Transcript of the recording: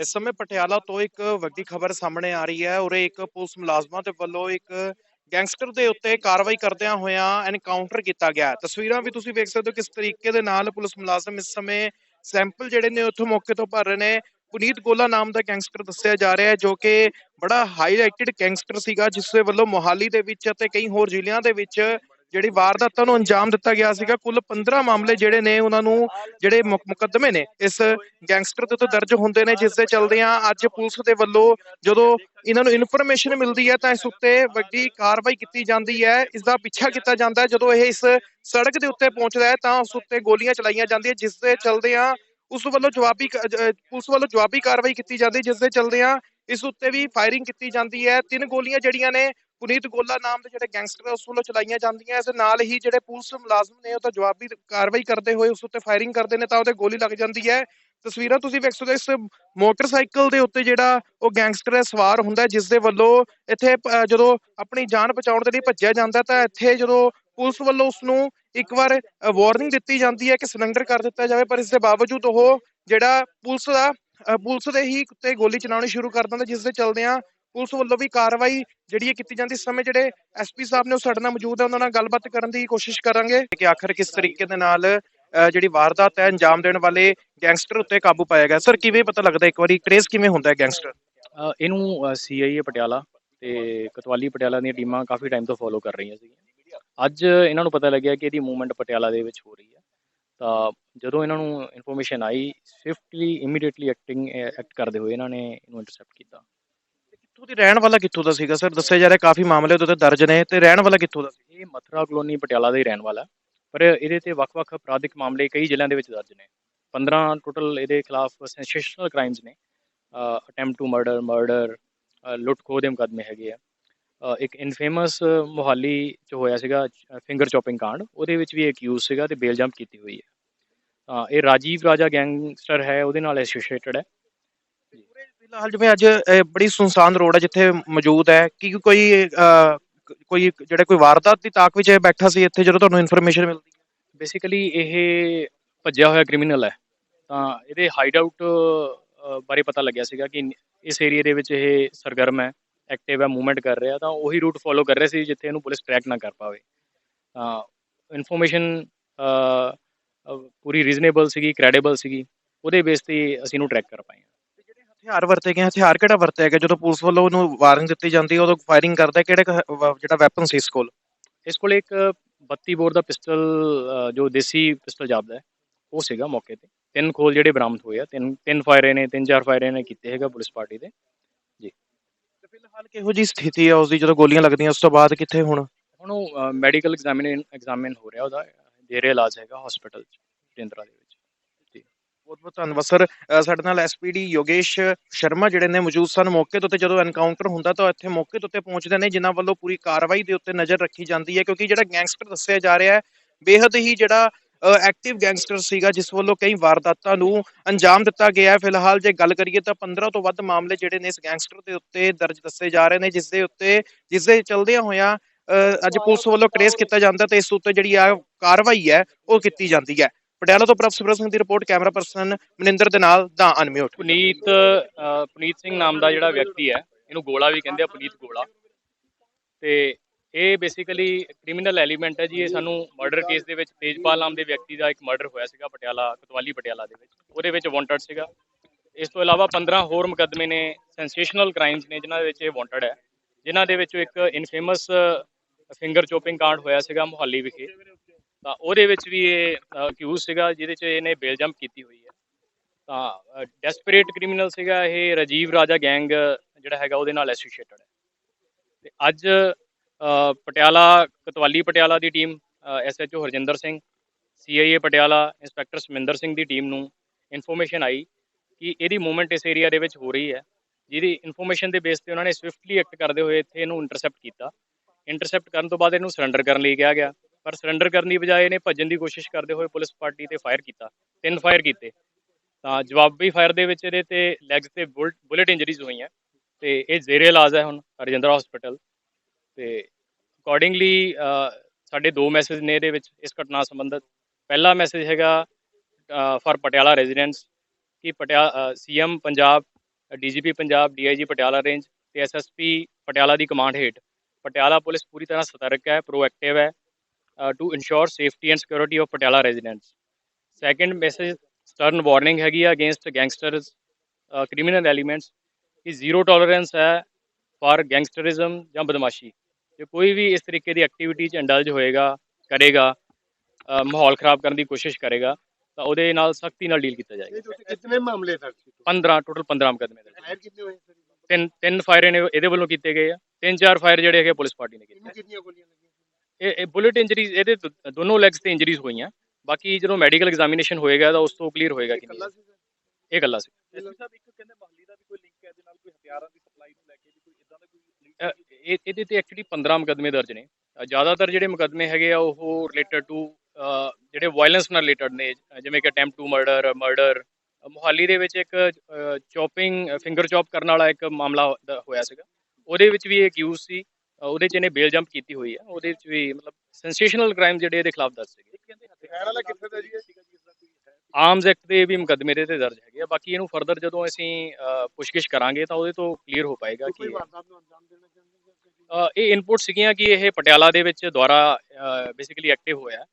ਇਸ ਸਮੇਂ ਪਟਿਆਲਾ ਤੋਂ ਇੱਕ ਵੱਡੀ ਖਬਰ ਸਾਹਮਣੇ ਆ ਰਹੀ ਹੈ। ਉਰੇ ਇੱਕ ਪੁਲਿਸ ਮੁਲਾਜ਼ਮਾਂ ਦੇ ਵੱਲੋਂ ਇੱਕ ਗੈਂਗਸਟਰ ਦੇ ਉੱਤੇ ਕਾਰਵਾਈ ਕਰਦਿਆਂ ਹੋਇਆਂ ਐਨਕਾਊਂਟਰ ਕੀਤਾ ਗਿਆ ਤਸਵੀਰਾਂ ਵੀ ਤੁਸੀਂ ਵੇਖ ਸਕਦੇ ਹੋ ਕਿਸ ਤਰੀਕੇ ਦੇ ਨਾਲ ਪੁਲਿਸ ਮੁਲਾਜ਼ਮ ਇਸ ਸਮੇਂ ਸੈਂਪਲ ਜਿਹੜੇ ਨੇ ਉੱਥੋਂ ਮੌਕੇ ਤੋਂ ਭਰ ਰਹੇ ਨੇ। ਪੁਨੀਤ ਗੋਲਾ ਨਾਮ ਦਾ ਗੈਂਗਸਟਰ ਦੱਸਿਆ ਜਾ ਰਿਹਾ ਹੈ ਜੋ ਕਿ ਬੜਾ ਹਾਈਲਾਈਟਡ ਗੈਂਗਸਟਰ ਸੀਗਾ, ਜਿਸ ਦੇ ਵੱਲੋਂ ਮੋਹਾਲੀ ਦੇ ਵਿੱਚ ਅਤੇ ਕਈ ਹੋਰ ਜ਼ਿਲ੍ਹਿਆਂ ਦੇ ਵਿੱਚ ਜਿਹੜੀ ਵਾਰਦਾਤਾਂ ਨੂੰ ਅੰਜਾਮ ਦਿੱਤਾ ਗਿਆ ਸੀਗਾ ਕੁੱਲ 15 ਮਾਮਲੇ ਜਿਹੜੇ ਨੇ ਉਹਨਾਂ ਨੂੰ ਜਿਹੜੇ ਮੁਕੱਦਮੇ ਨੇ ਇਸ ਗੈਂਗਸਟਰ ਦੇ ਉੱਤੇ ਦਰਜ ਹੁੰਦੇ ਨੇ ਜਿਸ ਦੇ ਚਲਦਿਆਂ ਅੱਜ ਪੁਲਿਸ ਦੇ ਵੱਲੋਂ ਜਦੋਂ ਇਹਨਾਂ ਨੂੰ ਇਨਫੋਰਮੇਸ਼ਨ ਮਿਲਦੀ ਹੈ ਤਾਂ ਇਸ ਉੱਤੇ ਵੱਡੀ ਕਾਰਵਾਈ ਕੀਤੀ ਜਾਂਦੀ ਹੈ ਇਸ ਦਾ ਪਿੱਛਾ ਕੀਤਾ ਜਾਂਦਾ ਹੈ। ਜਦੋਂ ਇਹ ਇਸ ਸੜਕ ਦੇ ਉੱਤੇ ਪਹੁੰਚਦਾ ਹੈ ਤਾਂ ਉਸ ਉੱਤੇ ਗੋਲੀਆਂ ਚਲਾਈਆਂ ਜਾਂਦੀਆਂ ਜਿਸ ਦੇ ਚਲਦਿਆਂ ਉਸ ਵੱਲੋਂ ਜਵਾਬੀ ਪੁਲਿਸ ਵੱਲੋਂ ਜਵਾਬੀ ਕਾਰਵਾਈ ਕੀਤੀ ਜਾਂਦੀ ਹੈ, ਜਿਸ ਦੇ ਚਲਦਿਆਂ ਇਸ ਉੱਤੇ ਵੀ ਫਾਇਰਿੰਗ ਕੀਤੀ ਜਾਂਦੀ ਹੈ। ਤਿੰਨ ਗੋਲੀਆਂ ਜਿਹੜੀਆਂ ਨੇ ਪੁਨੀਤ ਗੋਲਾ ਨਾਮ ਦੇ ਜਿਹੜੇ ਗੈਂਗਸਟਰ ਹੈ ਉਸ ਵੱਲੋਂ ਚਲਾਈਆਂ ਜਾਂਦੀਆਂ, ਇਸ ਨਾਲ ਹੀ ਜਿਹੜੇ ਪੁਲਿਸ ਮੁਲਾਜ਼ਮ ਨੇ ਉਹ ਤਾਂ ਜਵਾਬੀ ਕਾਰਵਾਈ ਕਰਦੇ ਹੋਏ ਉਸ ਉੱਤੇ ਫਾਇਰਿੰਗ ਕਰਦੇ ਨੇ, ਤਾਂ ਉਹਦੇ ਗੋਲੀ ਲੱਗ ਜਾਂਦੀ ਹੈ। ਤਸਵੀਰਾਂ ਤੁਸੀਂ ਵੇਖ ਸਕਦੇ ਇਸ ਮੋਟਰਸਾਈਕਲ ਦੇ ਉੱਤੇ ਜਿਹੜਾ ਉਹ ਗੈਂਗਸਟਰ ਹੈ, ਸਵਾਰ ਹੁੰਦਾ ਜਿਸ ਦੇ ਵੱਲੋਂ ਇੱਥੇ ਜਦੋਂ ਆਪਣੀ ਜਾਨ ਬਚਾਉਣ ਦੇ ਲਈ ਭੱਜਿਆ ਜਾਂਦਾ, ਤਾਂ ਇੱਥੇ ਜਦੋਂ ਪੁਲਿਸ ਵੱਲੋਂ ਉਸ ਨੂੰ ਇੱਕ ਵਾਰ ਵਾਰਨਿੰਗ ਦਿੱਤੀ ਜਾਂਦੀ ਹੈ ਕਿ ਸਿਲੰਡਰ ਕਰ ਦਿੱਤਾ ਜਾਵੇ, ਪਰ ਇਸ ਦੇ ਬਾਵਜੂਦ ਉਹ ਜਿਹੜਾ ਪੁਲਿਸ ਦਾ ਪੁਲਿਸ ਦੇ ਹੀ ਉੱਤੇ ਗੋਲੀ ਚਲਾਉਣੀ ਸ਼ੁਰੂ ਕਰ ਦਿੰਦਾ, ਜਿਸ ਦੇ ਚਲਦਿਆਂ ਪੁਲਿਸ ਵੱਲੋਂ ਵੀ ਕਾਰਵਾਈ ਜਿਹੜੀ ਹੈ ਕੀਤੀ ਜਾਂਦੀ ਇਸ ਸਮੇਂ ਜਿਹੜੇ ਐਸਪੀ ਸਾਹਿਬ ਨੇ ਉਹ ਸਾਡੇ ਨਾਲ ਮੌਜੂਦ ਹੈ, ਉਹਨਾਂ ਨਾਲ ਗੱਲਬਾਤ ਕਰਨ ਦੀ ਕੋਸ਼ਿਸ਼ ਕਰਾਂਗੇ। ਕਿ ਆਖਰ ਕਿਸ ਤਰੀਕੇ ਦੇ ਨਾਲ ਜਿਹੜੀ ਵਾਰਦਾਤ ਹੈ ਅੰਜਾਮ ਦੇਣ ਵਾਲੇ ਗੈਂਗਸਟਰ ਉੱਤੇ ਕਾਬੂ ਪਾਇਆ ਗਿਆ? ਸਰ ਕਿਵੇਂ ਪਤਾ ਲੱਗਦਾ ਇੱਕ ਵਾਰੀ ਟ੍ਰੇਸ ਕਿਵੇਂ ਹੁੰਦਾ ਹੈ ਗੈਂਗਸਟਰ? ਇਹਨੂੰ ਸੀਆਈਏ ਪਟਿਆਲਾ ਤੇ ਕਤਵਾਲੀ ਪਟਿਆਲਾ ਦੀਆਂ ਟੀਮਾਂ ਕਾਫੀ ਟਾਈਮ ਤੋਂ ਫੋਲੋ ਕਰ ਰਹੀਆਂ ਸੀ ਅੱਜ ਇਹਨਾਂ ਨੂੰ ਪਤਾ ਲੱਗਿਆ ਕਿ ਇਹਦੀ ਮੂਵਮੈਂਟ ਪਟਿਆਲਾ ਦੇ ਵਿੱਚ ਹੋ ਰਹੀ ਹੈ। ਤਾਂ ਜਦੋਂ ਇਹਨਾਂ ਨੂੰ ਇਨਫੋਰਮੇਸ਼ਨ ਆਈ ਸਵਿਫਟਲੀ ਇਮੀਡੀਏਟਲੀ ਐਕਟਿੰਗ ਐਕਟ ਕਰਦੇ ਹੋਏ ਇਹਨਾਂ ਨੇ ਇਹਨੂੰ ਇੰਟਰਸੈਪਟ ਕੀਤਾ। ਕਿੱਥੋਂ ਦੀ ਰਹਿਣ ਵਾਲਾ ਕਿੱਥੋਂ ਦਾ ਸੀਗਾ? ਸਰ ਦੱਸਿਆ ਜਾ ਰਿਹਾ ਕਾਫੀ ਮਾਮਲੇ ਉਹਦੇ ਉੱਤੇ ਦਰਜ ਨੇ ਤੇ ਰਹਿਣ ਵਾਲਾ ਕਿੱਥੋਂ ਦਾ ਸੀ? ਇਹ ਮਥੁਰਾ ਕਲੋਨੀ ਪਟਿਆਲਾ ਦਾ ਹੀ ਰਹਿਣ ਵਾਲਾ। ਹੈ। ਪਰ ਇਹਦੇ ਤੇ ਵੱਖ-ਵੱਖ ਅਪਰਾਧਿਕ ਮਾਮਲੇ ਕਈ ਜ਼ਿਲ੍ਹਿਆਂ ਦੇ ਵਿੱਚ ਦਰਜ ਨੇ। 15 ਟੋਟਲ ਇਹਦੇ ਖਿਲਾਫ ਸੈਂਸੇਸ਼ਨਲ ਕ੍ਰਾਈਮਸ ਨੇ। ਅਟੈਂਪਟ ਟੂ ਮਰਡਰ ਮਰਡਰ ਲੁੱਟ ਖੋਹ ਦੇ ਮੁਕੱਦਮੇ ਹੈਗੇ ਆ। ਅ, ਇੱਕ ਇਨਫੇਮਸ ਮੁਹਾਲੀ ਚ ਹੋਇਆ ਸੀਗਾ ਫਿੰਗਰ ਚੌਪਿੰਗ ਕਾਂਡ। ਉਹਦੇ ਵਿੱਚ ਵੀ ਅਕਿਊਜ਼ ਸੀਗਾ ਤੇ ਬੇਲ ਜੰਪ ਕੀਤੀ ਹੋਈ ਹੈ। ਤਾਂ ਇਹ ਰਾਜੀਵ ਰਾਜਾ ਗੈਂਗਸਟਰ ਹੈ ਉਹਦੇ ਨਾਲ ਐਸੋਸੀਏਟਡ ਹੈ। ਫਿਲਹਾਲ ਜਿਵੇਂ ਅੱਜ ਇਹ ਬੜੀ ਸੁਨਸਾਨ ਰੋਡ ਹੈ ਜਿੱਥੇ ਮੌਜੂਦ ਹੈ ਕਿ ਕੋਈ ਅਹ, ਕ- ਕੋਈ ਜਿਹੜਾ ਕੋਈ ਵਾਰਦਾਤ ਦੀ ਤਾਕ ਵਿੱਚ ਇਹ ਬੈਠਾ ਸੀ ਇੱਥੇ ਜਦੋਂ ਤੁਹਾਨੂੰ ਇਨਫੋਰਮੇਸ਼ਨ ਮਿਲਦੀ ਹੈ? ਬੇਸਿਕਲੀ ਇਹ ਭੱਜਿਆ ਹੋਇਆ ਕ੍ਰਿਮੀਨਲ ਹੈ। ਤਾਂ ਇਹਦੇ ਹਾਈਡ ਆਊਟ ਬਾਰੇ ਪਤਾ ਲੱਗਿਆ ਸੀਗਾ ਕਿ ਇਸ ਏਰੀਆ ਦੇ ਵਿੱਚ ਇਹ ਸਰਗਰਮ ਹੈ ਐਕਟਿਵ ਹੈ ਮੂਵਮੈਂਟ ਕਰ ਰਿਹਾ ਤਾਂ ਉਹੀ ਰੂਟ ਫੋਲੋ ਕਰ ਰਿਹਾ ਸੀ ਜਿੱਥੇ ਇਹਨੂੰ ਪੁਲਿਸ ਟਰੈਕ ਨਾ ਕਰ ਪਾਵੇ। ਤਾਂ ਇਨਫੋਰਮੇਸ਼ਨ ਪੂਰੀ ਰੀਜ਼ਨੇਬਲ ਸੀਗੀ ਕ੍ਰੈਡੀਬਲ ਸੀਗੀ ਉਹਦੇ ਬੇਸ ਤੇ ਅਸੀਂ ਇਹਨੂੰ ਟਰੈਕ ਕਰ ਪਾਏ ਹਾਂ। ਹਥਿਆਰ ਵਰਤੇ ਗਏ ਹਥਿਆਰ ਕਿਹੜਾ ਵਰਤਿਆ ਗਿਆ? ਜਦੋਂ ਪੁਲਿਸ ਵੱਲੋਂ ਉਹਨੂੰ ਵਾਰਨਿੰਗ ਦਿੱਤੀ ਜਾਂਦੀ ਹੈ ਉਦੋਂ ਫਾਇਰਿੰਗ ਕਰਦਾ ਕਿਹੜੇ ਜਿਹੜਾ ਵੈਪਨ ਸੀ ਇਸ ਕੋਲ? ਇਸ ਕੋਲ ਇੱਕ 32 ਬੋਰ ਦਾ ਪਿਸਟਲ ਜੋ ਦੇਸੀ ਪਿਸਟਲ ਜਾਪਦਾ ਹੈ ਉਹ ਸੀਗਾ ਮੌਕੇ ਤੇ। ਤਿੰਨ ਖੋਲ ਜਿਹੜੇ ਬਰਾਮਦ ਹੋਏ ਆ। ਤਿੰਨ ਤਿੰਨ ਫਾਇਰ ਇਹਨੇ ਤਿੰਨ ਚਾਰ ਫਾਇਰ ਇਹਨੇ ਕੀਤੇ ਹੈਗਾ ਪੁਲਿਸ ਪਾਰਟੀ ਦੇ। ਤੇ ਫਿਲਹਾਲ ਕਿਹੋ ਜੀ ਸਥਿਤੀ ਹੈ ਉਸਦੀ? ਜਦੋਂ ਗੋਲੀਆਂ ਲੱਗਦੀਆਂ ਉਸ ਤੋਂ ਬਾਅਦ ਕਿੱਥੇ ਹੁਣ? ਹੁਣ ਉਹ ਮੈਡੀਕਲ ਐਗਜ਼ਾਮਿਨ ਐਗਜ਼ਾਮਿਨ ਹੋ ਰਿਹਾ ਉਹਦਾ। ਜੇਰੇ ਇਲਾਜ ਹੈਗਾ ਹਸਪੀਟਲ ਚ ਕੇਂਦਰਾ ਦੇ ਵਿੱਚ। ਬਹੁਤ ਧੰਨਵਾਦ ਸਰ ਸਾਡੇ ਨਾਲ ਐਸਪੀਡੀ ਯੋਗੇਸ਼ ਸ਼ਰਮਾ ਜਿਹੜੇ ਨੇ ਮੌਜੂਦ ਸਨ ਮੌਕੇ ਦੇ ਉੱਤੇ ਜਦੋਂ ਐਨਕਾਊਂਟਰ ਹੁੰਦਾ ਤਾਂ ਇੱਥੇ ਮੌਕੇ ਦੇ ਉੱਤੇ ਪਹੁੰਚਦੇ ਨੇ ਜਿਨ੍ਹਾਂ ਵੱਲੋਂ ਪੂਰੀ ਕਾਰਵਾਈ ਦੇ ਉੱਤੇ ਨਜ਼ਰ ਰੱਖੀ ਜਾਂਦੀ ਹੈ ਕਿਉਂਕਿ ਜਿਹੜਾ ਗੈਂਗਸਟਰ ਦੱਸਿਆ ਜਾ ਰਿਹਾ ਹੈ ਬੇਹੱਦ ਹੀ ਜਿਹੜਾ ਐਕਟਿਵ ਗੈਂਗਸਟਰ ਸੀਗਾ ਜਿਸ ਵੱਲੋਂ ਕਈ ਵਾਰਦਾਤਾਂ ਨੂੰ ਅੰਜਾਮ ਦਿੱਤਾ ਗਿਆ ਹੈ। ਫਿਲਹਾਲ ਜੇ ਗੱਲ ਕਰੀਏ ਤਾਂ 15 ਤੋਂ ਵੱਧ ਮਾਮਲੇ ਜਿਹੜੇ ਨੇ ਇਸ ਗੈਂਗਸਟਰ ਦੇ ਉੱਤੇ ਦਰਜ ਦੱਸੇ ਜਾ ਰਹੇ ਨੇ ਜਿਸ ਦੇ ਉੱਤੇ ਜਿਸ ਦੇ ਚਲਦਿਆਂ ਹੋਇਆਂ ਅ, ਅੱਜ ਪੁਲਿਸ ਵੱਲੋਂ ਟ੍ਰੇਸ ਕੀਤਾ ਜਾਂਦਾ ਤੇ ਇਸ ਉੱਤੇ ਜਿਹੜੀ ਆ ਕਾਰਵਾਈ ਹੈ ਉਹ ਕੀਤੀ ਜਾਂਦੀ ਹੈ। ਪਟਿਆਲਾ ਤੋਂ ਪ੍ਰਭਸਵਰ ਸਿੰਘ ਦੀ ਰਿਪੋਰਟ ਕੈਮਰਾ ਪਰਸਨ ਮਨਿੰਦਰ ਦੇ ਨਾਲ ਦਾ ਅਨਮਿਊਟ। ਪੁਨੀਤ ਅ, ਪੁਨੀਤ ਸਿੰਘ ਨਾਮ ਦਾ ਜਿਹੜਾ ਵਿਅਕਤੀ ਹੈ ਇਹਨੂੰ ਗੋਲਾ ਵੀ ਕਹਿੰਦੇ ਆ ਪੁਨੀਤ ਗੋਲਾ। ਤੇ ਇਹ ਬੇਸਿਕਲੀ ਕ੍ਰਿਮੀਨਲ ਐਲੀਮੈਂਟ ਹੈ ਜੀ ਇਹ ਸਾਨੂੰ ਮਰਡਰ ਕੇਸ ਦੇ ਵਿੱਚ ਤੇਜਪਾਲ ਨਾਮ ਦੇ ਵਿਅਕਤੀ ਦਾ ਇੱਕ ਮਰਡਰ ਹੋਇਆ ਸੀਗਾ ਪਟਿਆਲਾ ਕਤਵਾਲੀ ਪਟਿਆਲਾ ਦੇ ਵਿੱਚ। ਉਹਦੇ ਵਿੱਚ ਵਾਂਟਡ ਸੀਗਾ। ਇਸ ਤੋਂ ਇਲਾਵਾ 15 ਹੋਰ ਮੁਕੱਦਮੇ ਨੇ ਸੈਂਸੇਸ਼ਨਲ ਕ੍ਰਾਈਮਸ ਨੇ ਜਿਨ੍ਹਾਂ ਦੇ ਵਿੱਚ ਇਹ ਵਾਂਟਡ ਹੈ। ਜਿਨ੍ਹਾਂ ਦੇ ਵਿੱਚੋਂ ਇੱਕ ਇਨਫੇਮਸ ਫਿੰਗਰ ਚੋਪਿੰਗ ਕਾਂਡ ਹੋਇਆ ਸੀਗਾ ਮੁਹਾਲੀ ਵਿਖੇ। ਤਾਂ ਉਹਦੇ ਵਿੱਚ ਵੀ ਇਹ ਅਕਿਊਜ਼ ਸੀਗਾ ਜਿਹਦੇ 'ਚ ਇਹਨੇ ਬੇਲ ਜੰਪ ਕੀਤੀ ਹੋਈ ਹੈ। ਤਾਂ ਡੈਸਪਰੇਟ ਕ੍ਰਿਮੀਨਲ ਸੀਗਾ ਇਹ ਰਾਜੀਵ ਰਾਜਾ ਗੈਂਗ ਜਿਹੜਾ ਹੈਗਾ ਉਹਦੇ ਨਾਲ ਐਸੋਸੀਏਟਡ ਹੈ। ਤੇ ਅੱਜ ਪਟਿਆਲਾ, ਕਤਵਾਲੀ ਪਟਿਆਲਾ ਦੀ team SHO Harjinder Singh CIA Patiala, inspector Saminder Singh ਦੀ ਟੀਮ ਨੂੰ ਇਨਫੋਰਮੇਸ਼ਨ ਆਈ ਕਿ ਇਹਦੀ ਮੂਵਮੈਂਟ ਇਸ ਏਰੀਆ ਦੇ ਵਿੱਚ ਹੋ ਰਹੀ ਹੈ। ਜਿਹਦੀ ਇਨਫੋਰਮੇਸ਼ਨ ਦੇ ਬੇਸ ਤੇ ਉਹਨਾਂ ਨੇ ਸਵਿਫਟਲੀ ਐਕਟ ਕਰਦੇ ਹੋਏ ਇੱਥੇ ਇਹਨੂੰ ਇੰਟਰਸੈਪਟ ਕੀਤਾ। ਇੰਟਰਸੈਪਟ ਕਰਨ ਤੋਂ ਬਾਅਦ ਇਹਨੂੰ ਸਰੈਂਡਰ ਕਰਨ ਲਈ ਕਿਹਾ ਗਿਆ। ਪਰ ਸਰੈਂਡਰ ਕਰਨ ਦੀ ਬਜਾਏ ਇਹਨੇ ਭੱਜਣ ਦੀ ਕੋਸ਼ਿਸ਼ ਕਰਦੇ ਹੋਏ ਪੁਲਿਸ ਪਾਰਟੀ ਤੇ ਫਾਇਰ ਕੀਤਾ। ਤਿੰਨ ਫਾਇਰ ਕੀਤੇ। ਤਾਂ ਜਵਾਬੀ ਫਾਇਰ ਦੇ ਵਿੱਚ ਇਹਦੇ ਤੇ ਲੈਗਸ ਤੇ ਬੁਲੇਟ ਇੰਜਰੀਜ਼ ਹੋਈਆਂ। ਤੇ ਇਹ ਜ਼ੇਰੇ ਇਲਾਜ ਹੈ ਹੁਣ ਰਜਿੰਦਰਾ ਹਸਪੀਟਲ ਤੇ ਅਕੋਰਡਿੰਗਲੀ ਸਾਡੇ ਦੋ ਮੈਸੇਜ ਨੇ ਇਹਦੇ ਵਿੱਚ ਇਸ ਘਟਨਾ ਸੰਬੰਧਤ। ਪਹਿਲਾ ਮੈਸੇਜ ਹੈਗਾ ਫਾਰ ਪਟਿਆਲਾ ਰੈਜ਼ੀਡੈਂਟਸ ਕਿ Patiala CM Punjab DGP Punjab DIG Patiala range ਤੇ ਐਸਐਸਪੀ ਪਟਿਆਲਾ ਦੀ ਕਮਾਂਡ ਹੇਠ। ਪਟਿਆਲਾ ਪੁਲਿਸ ਪੂਰੀ ਤਰ੍ਹਾਂ ਸਤਰਕ ਹੈ ਪ੍ਰੋਐਕਟਿਵ ਹੈ। To ensure safety and security of Patiala residents second message stern warning ਹੈਗੀ ਆ ਅਗੇਂਸਟ ਗੈਂਗਸਟਰਸ ਕ੍ਰਿਮੀਨਲ ਐਲੀਮੈਂਟਸ ਕਿ ਜ਼ੀਰੋ ਟੋਲਰੈਂਸ ਹੈ ਫਾਰ ਗੈਂਗਸਟਰਿਜ਼ਮ ਜਾਂ ਬਦਮਾਸ਼ੀ। ਜੇ ਕੋਈ ਵੀ ਇਸ ਤਰੀਕੇ ਦੀ ਐਕਟੀਵਿਟੀ 'ਚ ਇੰਡਲਜ ਹੋਏਗਾ ਕਰੇਗਾ ਮਾਹੌਲ ਖਰਾਬ ਕਰਨ ਦੀ ਕੋਸ਼ਿਸ਼ ਕਰੇਗਾ ਤਾਂ ਉਹਦੇ ਨਾਲ ਸਖਤੀ ਨਾਲ ਡੀਲ ਕੀਤਾ ਜਾਏਗਾ। ਕਿੰਨੇ ਮਾਮਲੇ ਕੀਤੇ? 15 ਟੋਟਲ 15 ਮੁਕੱਦਮੇ ਦਰਜ ਫਾਇਰ ਕਿੰਨੇ ਹੋਏ? ਸਰ ਤਿੰਨ ਤਿੰਨ ਫਾਇਰ ਇਹਦੇ ਵੱਲੋਂ ਕੀਤੇ ਗਏ ਆ। ਤਿੰਨ ਚਾਰ ਫਾਇਰ ਜਿਹੜੇ ਹੈਗੇ ਪੁਲਿਸ ਪਾਰਟੀ ਨੇ ਕੀਤੇ ਕਿੰਨੀਆਂ ਗੋਲੀਆਂ ਲੱਗੀਆਂ? ਇਹ ਇਹ ਬੁਲੇਟ ਇੰਜਰੀਜ਼ ਇਹਦੇ ਦੋ- ਦੋਨੋਂ ਲੈਗਸ ਤੇ ਇੰਜਰੀਜ਼ ਹੋਈਆਂ। ਬਾਕੀ ਜਦੋਂ ਮੈਡੀਕਲ ਐਗਜ਼ਾਮੀਨੇਸ਼ਨ ਹੋਏਗਾ ਤਾਂ ਉਸ ਤੋਂ ਕਲੀਅਰ ਹੋਏਗਾ ਕਿ ਸੀ ਸਰ? ਇਹ ਗੱਲਾਂ ਸੀ। ਐਸਪੀ ਸਾਹਿਬ ਇੱਕ ਕਹਿੰਦੇ ਮਹੱਲੀ ਦਾ ਵੀ ਕੋਈ ਲਿੰਕ ਹੈ ਇਹਦੇ ਨਾਲ ਕੋਈ ਹਥਿਆਰਾਂ ਦੀ ਸਪਲਾਈ ਨੂੰ ਲੈ ਕੇ ਵੀ ਕੋਈ ਇਦਾਂ ਦਾ ਕੋਈ ਲਿੰਕ ਅ, ਇਹ ਇਹਦੇ ਤੇ ਐਕਚੁਅਲੀ 15 ਮੁਕੱਦਮੇ ਦਰਜ ਨੇ। ਅ, ਜ਼ਿਆਦਾਤਰ ਜਿਹੜੇ ਮੁਕੱਦਮੇ ਹੈਗੇ ਆ ਉਹ ਰਿਲੇਟਡ ਟੂ ਜਿਹੜੇ ਵਾਇਲੈਂਸ ਨਾਲ ਰਿਲੇਟਡ ਨੇ। ਅ, ਜਿਵੇਂ ਕਿ attempt to murder murder Mohali ਦੇ ਵਿੱਚ ਇੱਕ ਚੌਪਿੰਗ ਫਿੰਗਰ ਚੌਪ ਕਰਨ ਵਾਲਾ ਇੱਕ ਮਾਮਲਾ ਦ- ਹੋਇਆ ਸੀਗਾ। ਉਹਦੇ ਵਿੱਚ ਵੀ ਇਹ ਅਕਿਊਜ਼ ਸੀ। ਉਹਦੇ ਚ ਇਹਨੇ ਬੇਲ ਜੰਪ ਕੀਤੀ ਹੋਈ ਹੈ ਉਹਦੇ ਵਿੱਚ ਵੀ ਮਤਲਬ ਸੈਂਸੇਸ਼ਨਲ ਕ੍ਰਾਈਮ ਜਿਹੜੇ ਇਹਦੇ ਖਿਲਾਫ ਦਰਜ ਸੀਗੇ ਹਥਿਆਰ ਵਾਲਾ ਕਿੱਥੇ ਦਾ ਜੀ ਦਾ ਆਰਮਸ ਐਕਟ ਦੇ ਵੀ ਮੁਕੱਦਮੇ ਇਹਦੇ ਤੇ ਦਰਜ ਹੈਗੇ ਆ ਬਾਕੀ ਇਹਨੂੰ ਫਰਦਰ ਜਦੋਂ ਅਸੀਂ ਪੁੱਛਗਿੱਛ ਕਰਾਂਗੇ ਤਾਂ ਉਹਦੇ ਤੋਂ ਕਲੀਅਰ ਹੋ ਪਾਏਗਾ ਕਿ ਇਹ ਇਨਪੁਟ ਸੀਗੀਆਂ ਕਿ ਇਹ ਪਟਿਆਲਾ ਦੇ ਵਿੱਚ ਦੁਆਰਾ ਬੇਸਿਕਲੀ ਐਕਟਿਵ ਹੋਇਆ।